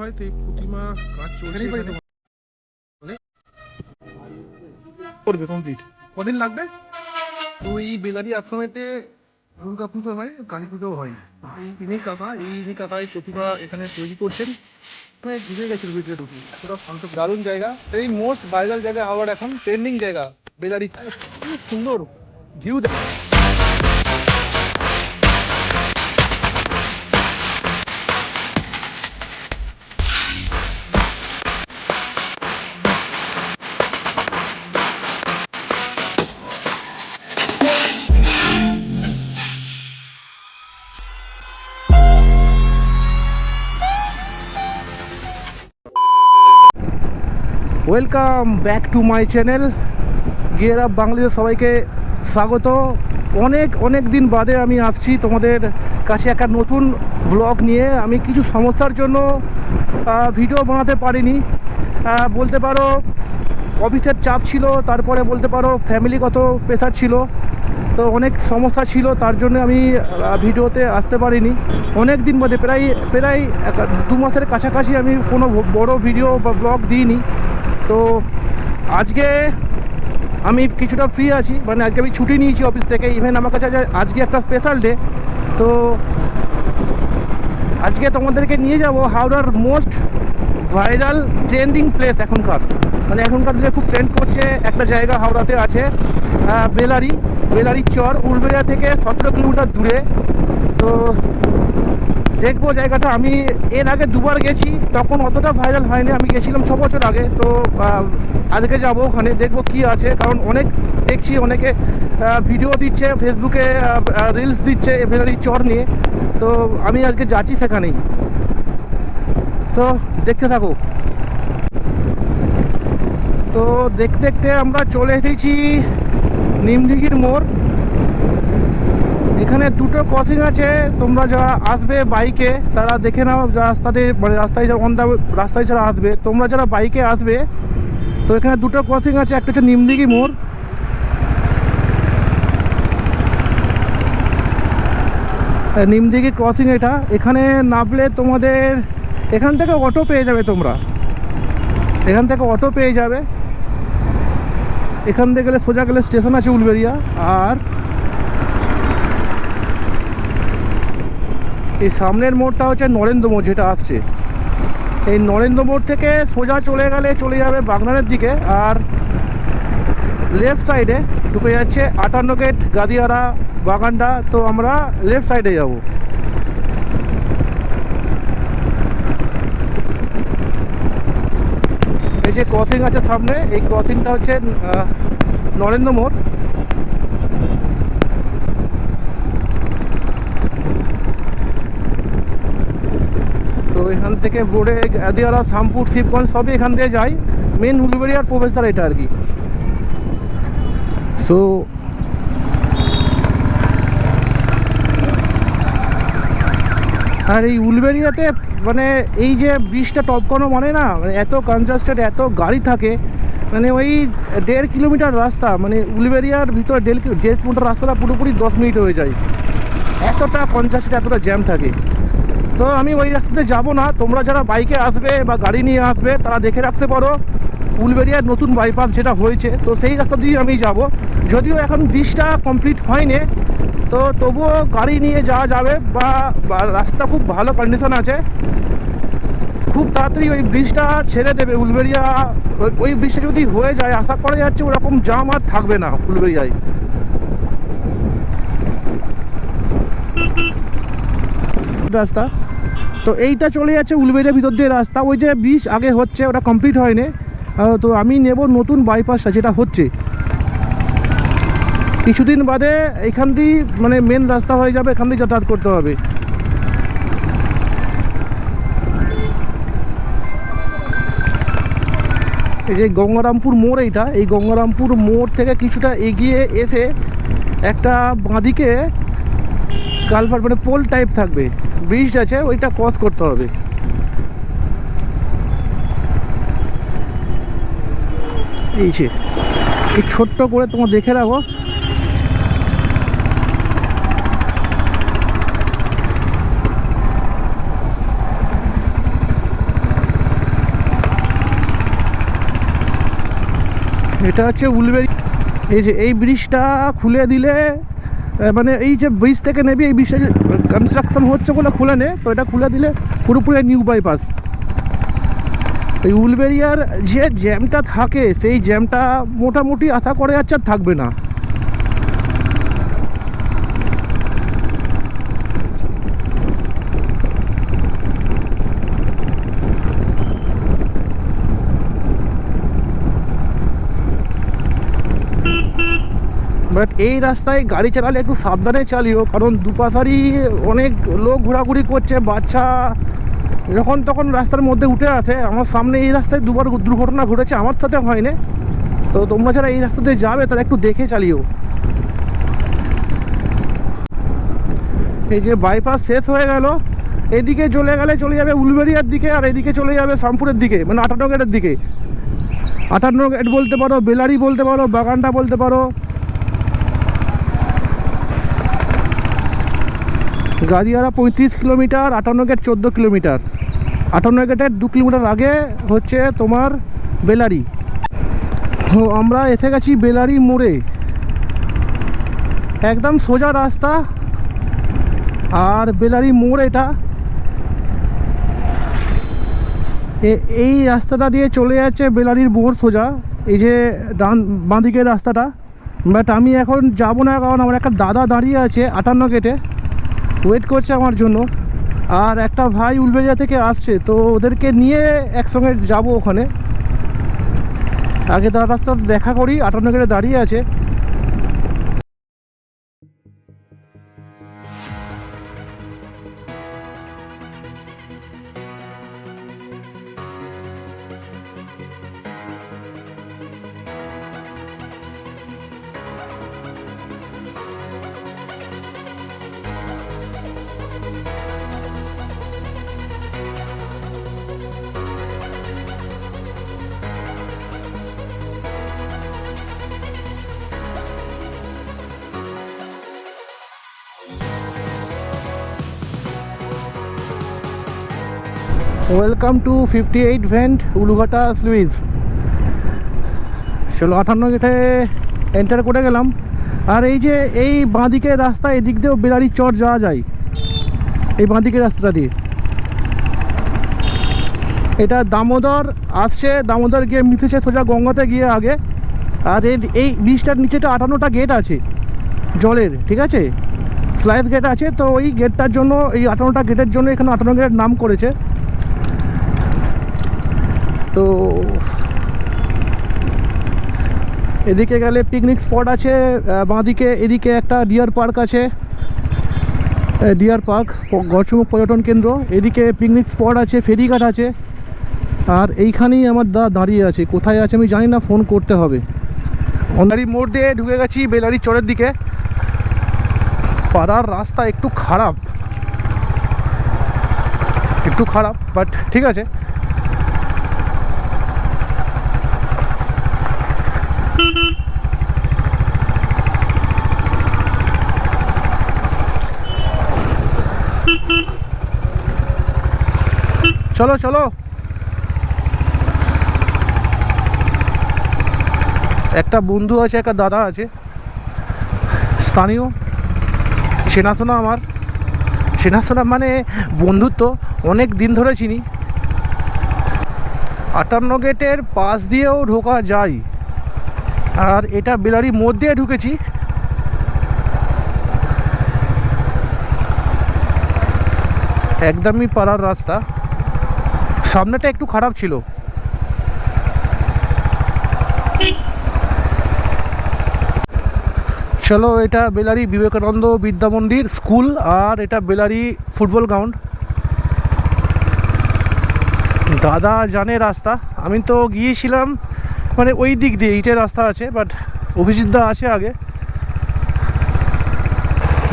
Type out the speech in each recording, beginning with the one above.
হয়তো এই প্রতিমা কাজ চলছে এখানে। করবে কমপ্লিট কদিন লাগবে? তো এই বেলারি আশ্রমেতে দুর্গা পুজো হয় কালী পুজো হয়। এই ইনি কাকা এই ইনি কাকা এই প্রতিমা এখানে তৈরি করছেন। প্রায় ঘুরে গেছিল ভিতরে ঢুকে পুরো দারুণ জায়গা। এই মোস্ট ভাইরাল জায়গা হাওড়ার এখন ট্রেন্ডিং জায়গা বেলারি। খুব সুন্দর। View welcome back to my channel gear up Bangladesh সবাইকে স্বাগত। অনেক অনেক দিন বাদে আমি আসছি তোমাদের কাছে একটা নতুন ব্লগ নিয়ে। আমি কিছু সমস্যার জন্য ভিডিও বানাতে পারিনি। বলতে পারো, অফিসের চাপ ছিল, তারপরে বলতে পারো ফ্যামিলিগত প্রেশার ছিল। তো অনেক সমস্যা ছিল, তার জন্য আমি ভিডিওতে আসতে পারিনি। অনেক দিন বাদে, প্রায় প্রায় দু মাসের কাছাকাছি আমি কোনো বড় ভিডিও বা ব্লগ দিইনি। তো আজকে আমি কিছুটা ফ্রি আছি মানে আজকে আমি ছুটি নিয়েছি অফিস থেকে ইভেন আমার কাছে আজ- আজকে একটা স্পেশাল ডে তো আজকে তোমাদেরকে নিয়ে যাব হাওড়ার মোস্ট ভাইরাল ট্রেন্ডিং প্লেস এখনকার। মানে এখনকার দিনে খুব ট্রেন্ড করছে, একটা জায়গা হাওড়াতে আছে বেলারি বেলারি চর, উলবেড়িয়া থেকে সতেরো কিলোমিটার দূরে। তো দেখব জায়গাটা। আমি এর আগে দুবার গেছি, তখন অতটা ভাইরাল হয়নি। আমি গেছিলাম ছ বছর আগে, তো আজকে যাব ওখানে, দেখব কি আছে। কারণ অনেক দেখছি, অনেকে ভিডিও দিচ্ছে ফেসবুকে রিলস দিচ্ছে এভেলারি চর নিয়ে। তো, আমি আজকে যাচ্ছি সেখানেই। তো, দেখতে থাকো। তো, দেখতে দেখতে আমরা চলে এসেছি নিমদিঘির মোড়। এখানে দুটো ক্রসিং আছে, তোমরা যারা আসবে বাইকে তারা দেখে নাও রাস্তাতে মানে রাস্তায় যারা অন রাস্তায় যারা আসবে, তোমরা যারা বাইকে আসবে, তো এখানে দুটো ক্রসিং আছে, একটা হচ্ছে নিমদিঘি মোড়। নিমদিঘি ক্রসিং এটা। এখানে নামলে তোমাদের, এখান থেকে অটো পেয়ে যাবে তোমরা। এখান থেকে অটো পেয়ে যাবে। এখান থেকে গেলে সোজা গেলে স্টেশন আছে উলবেরিয়া আর এই সামনের মোড়টা হচ্ছে নরেন্দ্র মোড় যেটা আসছে। এই নরেন্দ্র মোড় থেকে সোজা চলে গেলে চলে যাবে বাগনানের দিকে আর লেফট সাইডে ঢুকে যাচ্ছে আটান্ন গেট গাদিয়ারা বাগানটা তো আমরা লেফট সাইডে যাব। এই যে ক্রসিং আছে সামনে, এই ক্রসিংটা হচ্ছে নরেন্দ্র মোড় তো এখান থেকে বোর্ডে আদিয়ালা শামপুর শিবগঞ্জ সবই এখান থেকে যায়। মেন উলবেড়িয়ার প্রবেশদ্বার এটা আর কি। সো আর এই উলবেরিয়াতে মানে এই যে ব্রিজটা টপকানো মানে না মানে এত কনজাস্টেড এত গাড়ি থাকে মানে ওই দেড় কিলোমিটার রাস্তা মানে উলবেড়িয়ার ভিতরে দেড় দেড় কিলোমিটার রাস্তাটা পুরোপুরি দশ মিনিট হয়ে যায়। এতটা কনজাস্টেড এতটা জ্যাম থাকে। তো আমি ওই রাস্তাতে যাব না। তোমরা যারা বাইকে আসবে বা গাড়ি নিয়ে আসবে, তারা দেখে রাখতে পারো উলবেরিয়ার নতুন বাইপাস যেটা হয়েছে। তো সেই রাস্তা দিয়ে আমি যাব। যদিও এখন ব্রিজটা কমপ্লিট হয়নি, তো তবুও গাড়ি নিয়ে যাওয়া যাবে বা রাস্তা খুব ভালো কন্ডিশন আছে। খুব তাড়াতাড়ি ওই ব্রিজটা ছেড়ে দেবে উলবেরিয়া ওই ব্রিজটা যদি হয়ে যায়, আশা করা যাচ্ছে ওরকম জাম আর থাকবে না উলবেরিয়ায় রাস্তা তো এইটা চলে যাচ্ছে উলবেড়িয়া ভিতর দিয়ে রাস্তা। ওই যে ব্রিজ আগে হচ্ছে, ওটা কমপ্লিট হয়নি। তো আমি নেব নতুন বাইপাসটা যেটা হচ্ছে। কিছুদিন বাদে এখান দিয়ে মানে মেন রাস্তা হয়ে যাবে, এখান দিয়ে যাতায়াত করতে হবে। এই যে গঙ্গারামপুর মোড় এইটা, এই গঙ্গারামপুর মোড় থেকে কিছুটা এগিয়ে এসে একটা বাঁদিকে কালভার মানে পোল টাইপ থাকবে। ব্রিজ আছে, ওইটা ক্রস করতে হবে। এই যে, এই ছোট্ট করে তোমার দেখে রাখো। এটা হচ্ছে উলবেরি এই যে, এই ব্রিজটা খুলে দিলে মানে এই যে ব্রিজ থেকে নেবে, এই ব্রিজটা কনস্ট্রাকশন হচ্ছে বলে খুলে নে, তো এটা খুলে দিলে পুরোপুরি নিউ বাইপাস এই উলবেরিয়ার যে জ্যামটা থাকে, সেই জ্যামটা মোটামুটি আশা করে যাচ্ছে থাকবে না। বাট এই রাস্তায় গাড়ি চালালে একটু সাবধানে চালিও, কারণ দুপাশারই অনেক লোক ঘোরাঘুরি করছে, বাচ্চা যখন তখন রাস্তার মধ্যে উঠে আসে। আমার সামনে এই রাস্তায় দুবার দুর্ঘটনা ঘটেছে, আমার সাথে হয়নি। তো তোমরা যারা এই রাস্তাতে যাবে, তারা একটু দেখে চালিও। এই যে বাইপাস শেষ হয়ে গেল। এদিকে চলে গেলে চলে যাবে উলবেরিয়ার দিকে, আর এদিকে চলে যাবে শামপুরের দিকে মানে আটান্ন গেটের দিকে। আটান্ন গেট বলতে পারো, বেলারি বলতে পারো, বাগানটা বলতে পারো। গাদিয়ারা পঁয়ত্রিশ কিলোমিটার, আটান্ন গেট চোদ্দ কিলোমিটার। আটান্ন গেটের দু কিলোমিটার আগে হচ্ছে তোমার বেলারি। তো আমরা এসে গেছি বেলারি মোড়ে। একদম সোজা রাস্তা। আর বেলারি মোড় এটা। এই রাস্তাটা দিয়ে চলে যাচ্ছে বেলারির মোড় সোজা। এই যে ডান, বাঁদিকের রাস্তাটা। বাট আমি এখন যাব না কারণ আমার একটা দাদা দাঁড়িয়ে আছে আটান্ন গেটে। ওয়েট করছে আমার জন্য। আর একটা ভাই উলবেজা থেকে আসছে, তো ওদেরকে নিয়ে একসঙ্গে যাব ওখানে। আগে তার রাস্তা দেখা করি আটান্ন গেটে দাঁড়িয়ে আছে। Welcome to fifty eight vent Ulughata sluice ষোলো আটান্ন গেটে এন্টার করে গেলাম। আর এই যে এই বাঁদিকের রাস্তা, এদিক দিয়েও বেলারির চর যাওয়া যায়। এই বাঁদিকের রাস্তাটা দিয়ে। এটা দামোদর আসছে। দামোদর গিয়ে মিশেছে সোজা গঙ্গাতে গিয়ে আগে। আর এর এই ব্রিজটার নিচেটা আটান্নটা গেট আছে জলের, ঠিক আছে? স্লাইস গেট আছে। তো ওই গেটটার জন্য, এই আটান্নটা গেটের জন্য এখানে আটান্ন গেটের নাম করেছে। তো এদিকে গেলে পিকনিক স্পট আছে বাঁদিকে এদিকে একটা ডিয়ার পার্ক আছে ডিয়ার পার্ক গড়চুমুখ পর্যটন কেন্দ্র। এদিকে পিকনিক স্পট আছে, ফেরিঘাট আছে। আর এইখানেই আমার দা দাঁড়িয়ে আছে। কোথায় আছে আমি জানি না ফোন করতে হবে। অন্ধারি মোড় দিয়ে ঢুকে গেছি বেলারি চরের দিকে। পাড়ার রাস্তা একটু খারাপ। একটু খারাপ বাট ঠিক আছে। চলো চলো। একটা বন্ধু আছে, একটা দাদা আছে। স্থানীয়। চেনাশোনা আমার। চেনাশোনা মানে বন্ধুত্ব। অনেক দিন ধরে চিনি। আটান্ন গেটের পাশ দিয়েও ঢোকা যায়। আর এটা বেলারি মোড় দিয়ে ঢুকেছি। একদমই পাড়ার রাস্তা। সামনেটা একটু খারাপ ছিল। চলো এটা বেলারি বিবেকানন্দ বিদ্যা মন্দির স্কুল আর এটা বেলারি ফুটবল গ্রাউন্ড। দাদা জানে রাস্তা। আমি তো গিয়েছিলাম মানে ওই দিক দিয়ে ইটের রাস্তা আছে বাট অভিজিৎ দা আছে আগে।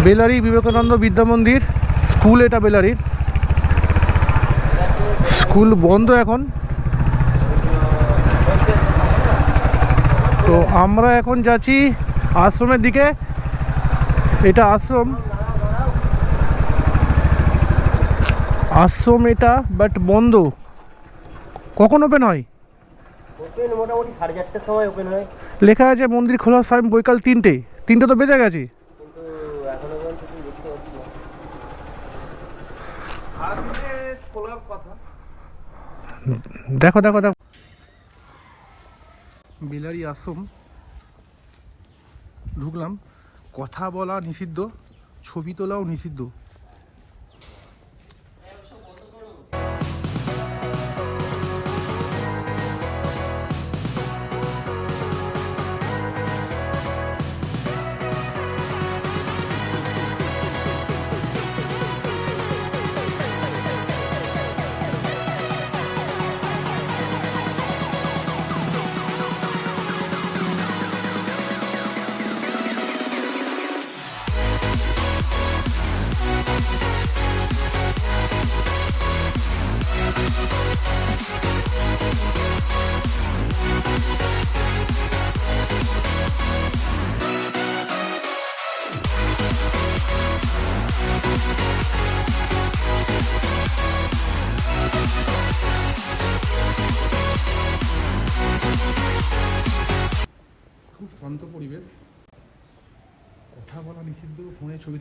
বেলারি বিবেকানন্দ বিদ্যা মন্দির, স্কুল এটা বেলারির। স্কুল বন্ধ এখন। তো আমরা এখন যাচ্ছি আশ্রমের দিকে। এটা আশ্রম। আশ্রম এটা বাট বন্ধ। কখন ওপেন হয়? মোটামুটি সাড়ে চারটের সময় ওপেন হয়। লেখা আছে মন্দির খোলার সময় বৈকাল তিনটে। তিনটে তো বেজে গেছে কিন্তু এখনও পর্যন্ত কিছু দেখতে পাচ্ছি না দেখো দেখো দেখো। বিলারি আশ্রম ঢুকলাম। কথা বলা নিষিদ্ধ ছবি তোলাও নিষিদ্ধ।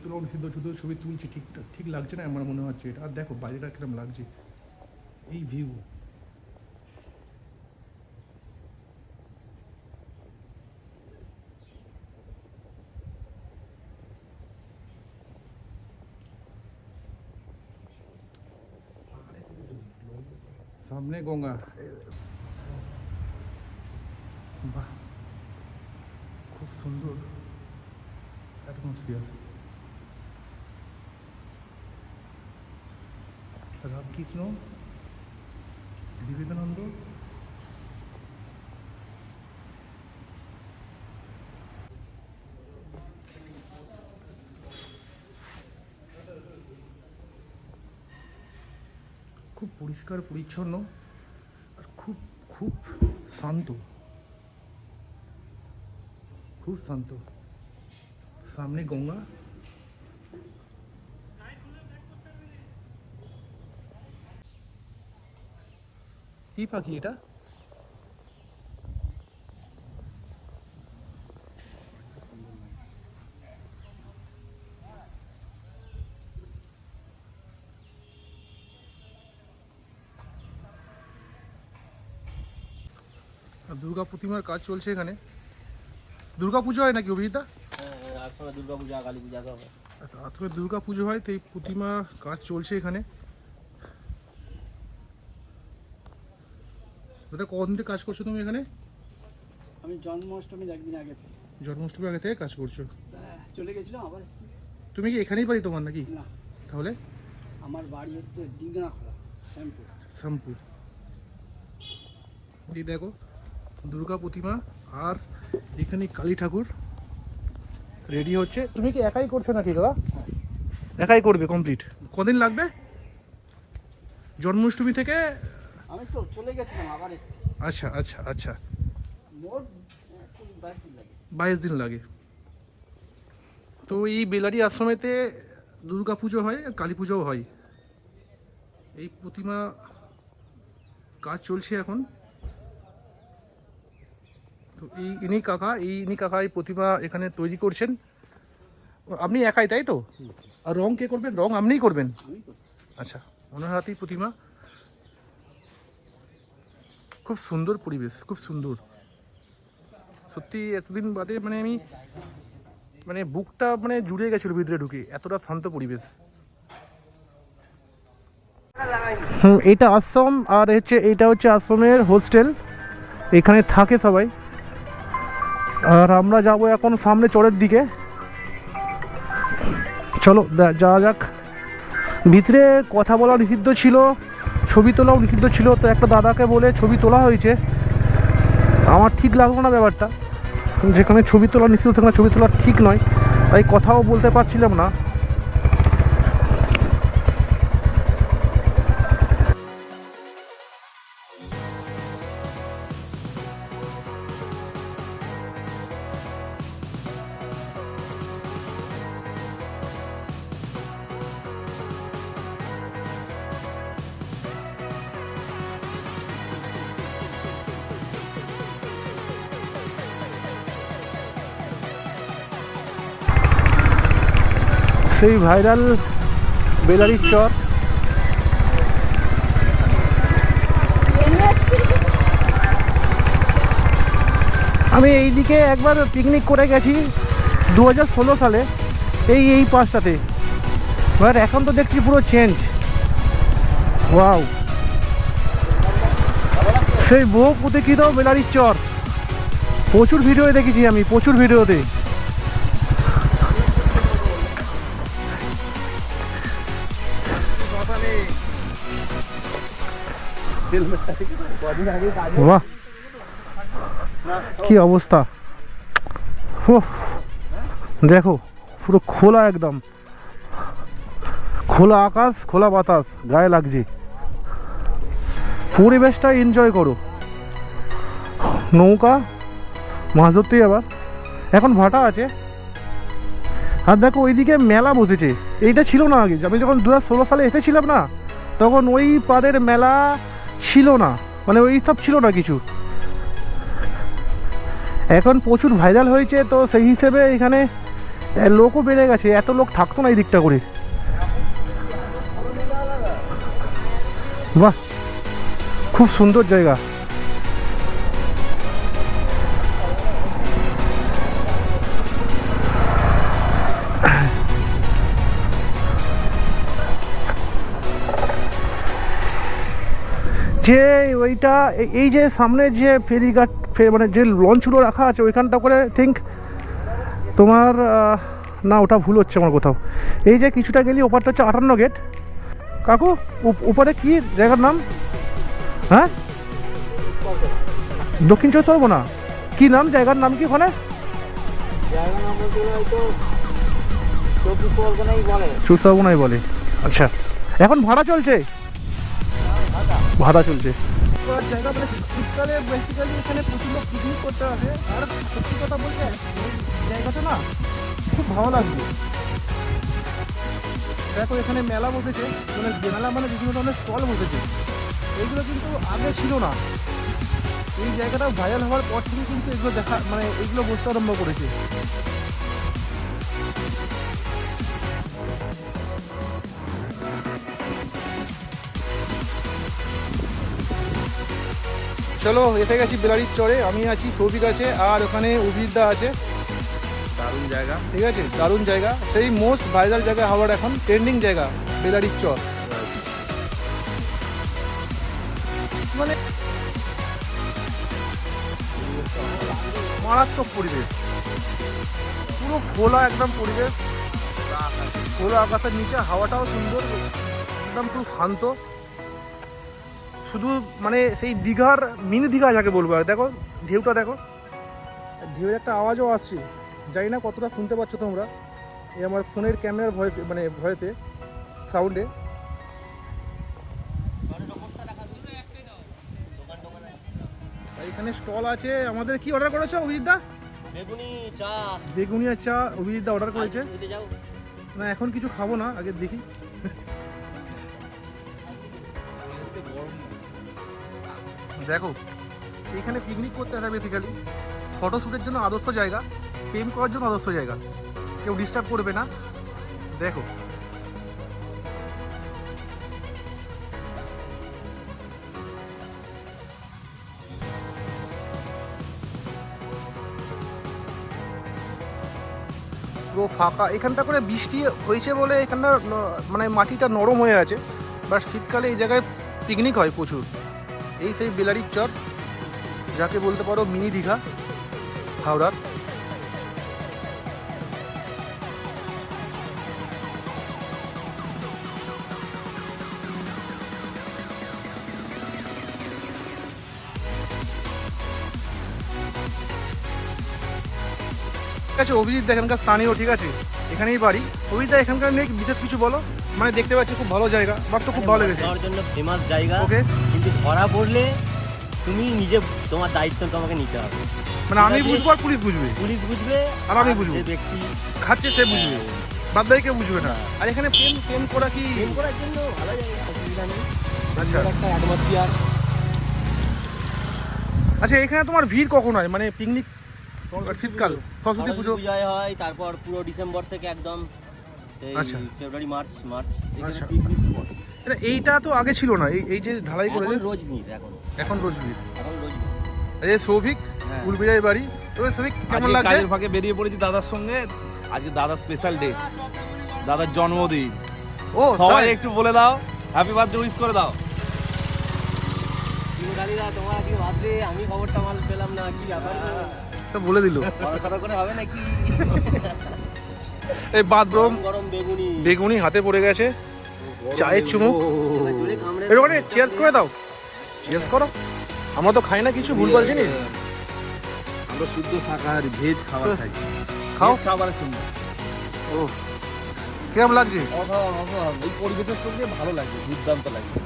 ছবি তোলাও শুধু ছবি তুলছি, ঠিক ঠিক লাগছে না আমার মনে হচ্ছে এটা। আর দেখো বাইরেটা কিরম লাগছে। এই ভিউ সামনে গঙ্গা। বাহ। খুব সুন্দর। অ্যাটমসফিয়ার রামকৃষ্ণ বিবেকানন্দ খুব পরিষ্কার পরিচ্ছন্ন আর খুব খুব শান্ত। খুব শান্ত। সামনে গঙ্গা কি পাখি এটা? দুর্গা প্রতিমার কাজ চলছে এখানে। দুর্গা পুজো হয় নাকি অভিজিতা হ্যাঁ আর সময় দুর্গা পূজা কালী পূজা হয়। আচ্ছা আজকে দুর্গা পুজো হয় তো এই প্রতিমা কাজ চলছে এখানে। দাদা কখন থেকে কাজ করছ তুমি এখানে? আমি জন্মাষ্টমীর একদিন আগে থেকে। জন্মাষ্টমী আগে থেকে কাজ করছ? আহ, চলে গেছিলাম আবার তুমি কি এখানেই বাড়ি তোমার নাকি? না। তাহলে? আমার বাড়ি হচ্ছে ডিগনা খোলা শ্যামপুর। শ্যামপুর। এই দেখো দুর্গা প্রতিমা আর এখানে কালী ঠাকুর রেডি হচ্ছে। তুমি কি একাই করছ নাকি দাদা? একাই করবে কমপ্লিট? কদিন লাগবে? জন্মাষ্টমী থেকে আমি তো চলে গেছিলাম আবার এসেছি। আচ্ছা আচ্ছা আচ্ছা। মোট বাইশ দিন লাগে। তো এই বেলারি আশ্রমেতে দুর্গা পুজো হয় আর কালী পুজোও হয়। এই প্রতিমা কাজ চলছে এখন। তো এই ইনি কাকা এই ইনি কাকা এই প্রতিমা এখানে তৈরি করছেন। আপনি একাই তাই তো? আর রং কে করবেন? রং আপনিই করবেন? আচ্ছা ওনার হাতেই প্রতিমা। খুব সুন্দর পরিবেশ, খুব সুন্দর। সত্যি এতদিন বাদে মানে আমি মানে বুকটা মানে জুড়ে গেছিল ভিতরে ঢুকে, এতটা শান্ত পরিবেশ। হুম, এটা আশ্রম, আর হচ্ছে এটা হচ্ছে আশ্রমের হোস্টেল। এখানে থাকে সবাই। আর আমরা যাব এখন সামনে চরের দিকে। চলো যাওয়া যাক। ভিতরে কথা বলা নিষিদ্ধ ছিল। ছবি তোলাও নিষিদ্ধ ছিল, তো একটা দাদাকে বলে ছবি তোলা হয়েছে। আমার ঠিক লাগল না ব্যাপারটা। যেখানে ছবি তোলা নিষিদ্ধ, সেখানে ছবি তোলা ঠিক নয়। তাই কথাও বলতে পারছিলাম না। সেই ভাইরাল বেলারির চর। আমি এই দিকে একবার পিকনিক করে গেছি দু হাজার ষোলো সালে, এই এই পাঁচটাতে এবার এখন তো দেখছি পুরো চেঞ্জ ওয়াও সেই বহু প্রতীক্ষিত বেলারির চর। প্রচুর ভিডিও দেখেছি আমি, প্রচুর ভিডিওতে বাহ। কি অবস্থা? দেখো, পুরো খোলা একদম। খোলা আকাশ, খোলা বাতাস, গায়ে লাগছে। পরিবেশটা এনজয় করো। নৌকা মাছ ধরতেই আবার। এখন ভাটা আছে। আর দেখো, ওইদিকে মেলা বসেছে। এইটা ছিল না আগে। আমি যখন দু সালে এসেছিলাম না, তখন ওই পাড়ের মেলা ছিল না। মানে ওই সব ছিল না কিছু। এখন প্রচুর ভাইরাল হয়েছে, তো সেই হিসেবে এখানে লোকও বেড়ে গেছে। এত লোক থাকতো না এই দিকটা করে। বাহ! খুব সুন্দর জায়গা। যে ওইটা এই- এই যে সামনে যে ফেরিঘাট মানে যে লঞ্চগুলো রাখা আছে ওইখানটা করে থিঙ্ক তোমার না ওটা ভুল হচ্ছে আমার কোথাও। এই যে কিছুটা গেলি ওপারটা হচ্ছে আটান্ন গেট কাকু উপ- উপরে কি জায়গার নাম? হ্যাঁ? দক্ষিণ চৌত্রিশ পরগনা কি নাম জায়গার নাম কি ওখানে? চৌত্রিশ পরগনাই বলে আচ্ছা। এখন ভাড়া চলছে? ভাড়া চলছে। জায়গা মানে শীতকালে এখানে প্রচুর করতে আর সত্যি কথা না খুব ভালো দেখো, এখানে মেলা বসেছে মানে মেলা মানে বিভিন্ন ধরনের স্টল বসেছে। এইগুলো কিন্তু আগে ছিল না। এই জায়গাটা ভাইরাল হওয়ার পর থেকে কিন্তু এগুলো দেখা মানে এইগুলো বসতে আরম্ভ করেছে। চলো এসে গেছি বেলারির চরে আমি আছি সৌভিক আছে আর ওখানে অভিজিৎদা আছে। দারুণ জায়গা। ঠিক আছে দারুণ জায়গা। সেই মোস্ট ভাইরাল জায়গা হওয়ার এখন ট্রেন্ডিং জায়গা বেলারির চর। মানে মারাত্মক পরিবেশ। পুরো খোলা একদম পরিবেশ। খোলা আকাশের নিচে হাওয়াটাও সুন্দর একদম খুব শান্ত। শুধু মানে সেই দীঘার মিনি দীঘা যাকে বলব আর দেখো ঢেউটা দেখো। ঢেউয়ের একটা আওয়াজও আসছে। জানি না কতটা শুনতে পাচ্ছ তোমরা। এই আমার ফোনের ক্যামেরার ভয়তে মানে ভয়েতে সাউন্ডে। এখানে স্টল আছে। আমাদের কি অর্ডার করেছ অভিজিৎদা বেগুনি চা। বেগুনিয়া চা। অভিজিৎদা অর্ডার করেছে। না এখন কিছু খাব না আগে দেখি। দেখো, এখানে পিকনিক করতে আসা বেসিক্যালি ফটোশ্যুটের জন্য আদর্শ জায়গা, প্রেম করার জন্য আদর্শ জায়গা। কেউ ডিস্টার্ব করবে না। দেখো। ফাঁকা। এখানটা করে বৃষ্টি হয়েছে বলে এখানটা মানে মাটিটা নরম হয়ে আছে। বাট শীতকালে এই জায়গায় পিকনিক হয় প্রচুর। এই সেই বেলারির চর যাকে বলতে পারো মিনি দীঘা হাওড়ার। ঠিক আছে অভিজিৎ এখানকার স্থানীয় ঠিক আছে? এখানেই বাড়ি। অভিজিৎ এখানকার নিয়ে বিশেষ কিছু বলো। মানে দেখতে পাচ্ছি খুব ভালো জায়গা আমার তো খুব ভালো লেগেছে। জন্য ফেমাস জায়গা। ওকে ধরা পড়লে তুমি নিজে তোমার দায়িত্ব তোমাকে নিতে হবে। মানে আমি বুঝব আর পুলিশ বুঝবে। পুলিশ বুঝবে আর আমি বুঝব। যে ব্যক্তি খাচ্ছে সে বুঝবে। বাদ বাকি কেউ বুঝবে না। আর এখানে প্রেম প্রেম করা কি প্রেম করার জন্য ভালো জায়গা অসুবিধা নেই। আচ্ছা। একটা অ্যাটমসফিয়ার আচ্ছা এখানে তোমার ভিড় কখন হয়? মানে পিকনিক শীতকাল সরস্বতী পুজো। হয় তারপর পুরো ডিসেম্বর থেকে একদম সেই আচ্ছা। ফেব্রুয়ারি মার্চ মার্চ আচ্ছা। এখানে পিকনিক স্পট। এইটা তো আগে ছিল না। এই এই যে ঢালাই করে করেছে রোজ ভিড় এখন। এখন রোজ ভিড়। এখন রোজ ভিড়। এই যে সৌভিক হ্যাঁ। উলবিরাই বাড়ি। তবে সৌভিক কেমন লাগছে? কাজের ফাঁকে বেরিয়ে পড়েছি দাদার সঙ্গে। আজকে দাদার স্পেশাল ডে দাদার জন্মদিন। ও সবাই একটু বলে দাও। হ্যাপি বার্থডে উইশ করে দাও। তোমার আমি খবরটা মাল পেলাম না কি ব্যাপার তো বলে দিল। পড়াশোনা করে হবে নাকি? এই বাথরুম গরম বেগুনি। বেগুনি হাতে পড়ে গেছে। চায়ের চুমুক। এর ওখানে চেয়ার্স করে দাও। চেয়ার্স করো। আমরা তো খাই না কিছু ভুলভাল জিনিস আমরা শুদ্ধ শাকাহারি ভেজ খাবার খাই। খাও। খাবারের সঙ্গে ও কিরম লাগছে? অসাধারণ অসাধারণ। এই পরিবেশের সঙ্গে ভালো লাগবে দুর্দান্ত লাগবে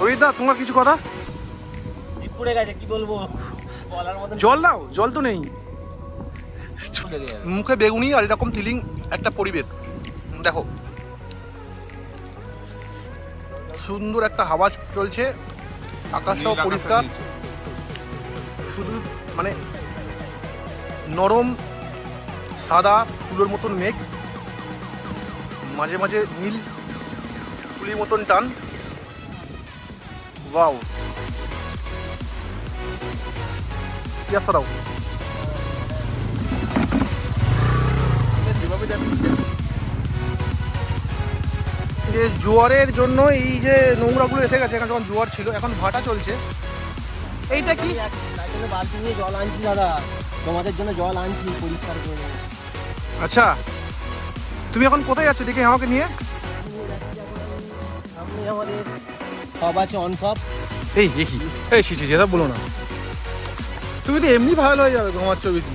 রোহিতদা তোমার কিছু কথা? পড়ে গেছে কি বলব? বলার জল দাও জল তো নেই। মুখে বেগুনি আর এরকম ফিলিং একটা পরিবেশ। দেখো সুন্দর একটা হাওয়া চলছে আকাশটাও পরিষ্কার। শুধু মানে নরম সাদা তুলোর মতন মেঘ মাঝে মাঝে নীল তুলির মতন টান। ওয়াও। যেভাবে যাচ্ছে যে জোয়ারের জন্য এই যে নোংরাগুলো এসে গেছে, এখন যখন জোয়ার ছিল, এখন ভাটা চলছে। এইটা কি? বালতি নিয়ে জল আনছি দাদা তোমাদের জন্য জল আনছি পরিষ্কার করে আচ্ছা তুমি এখন কোথায় যাচ্ছ? দেখে আমাকে নিয়ে। সামনে সব আছে অন সব এই, দেখি। এই, ছি যেটা বলো না। তুমি তো এমনি ভালো হয়ে যাবে ঘুমাচ্ছ বেশি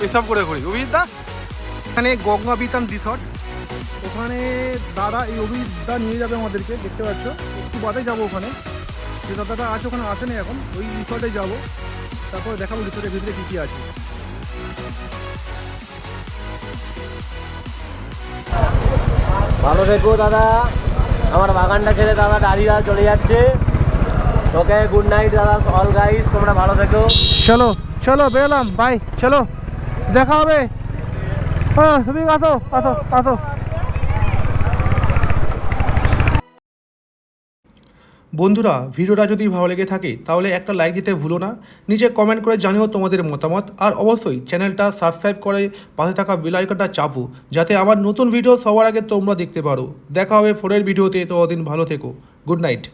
পেশাব করে করি। অভিজিৎ এখানে গঙ্গা বিতান রিসর্ট দাদা এই অভিজিৎ দা নিয়ে যাবে আমাদেরকে দেখতে পাচ্ছ। একটু বাদে যাব ওখানে। যে দাদাটা আছে ওখানে আসেনি এখন ওই রিসর্টে যাব। তারপরে দেখাবো রিসর্টের ভিতরে কী কী আছে। ভালো থেকো দাদা। আমার বাগানটা ছেড়ে দাদা ডালিয়া চলে যাচ্ছে। ওকে গুড নাইট দাদা অল গাইস তোমরা ভালো থেকো। চলো চলো বেরোলাম বাই চলো। দেখা হবে। হ্যাঁ তুমি আসো আসো আসো। বন্ধুরা, ভিডিওটা যদি ভালো লেগে থাকে, তাহলে একটা লাইক দিতে ভুলো না। নিচে কমেন্ট করে জানিও তোমাদের মতামত। আর অবশ্যই চ্যানেলটা সাবস্ক্রাইব করে পাশে থাকা বিলাইকনটা চাপো, যাতে আমার নতুন ভিডিও সবার আগে তোমরা দেখতে পারো। দেখা হবে ফোরের ভিডিওতে ততদিন ভালো থেকো। Good night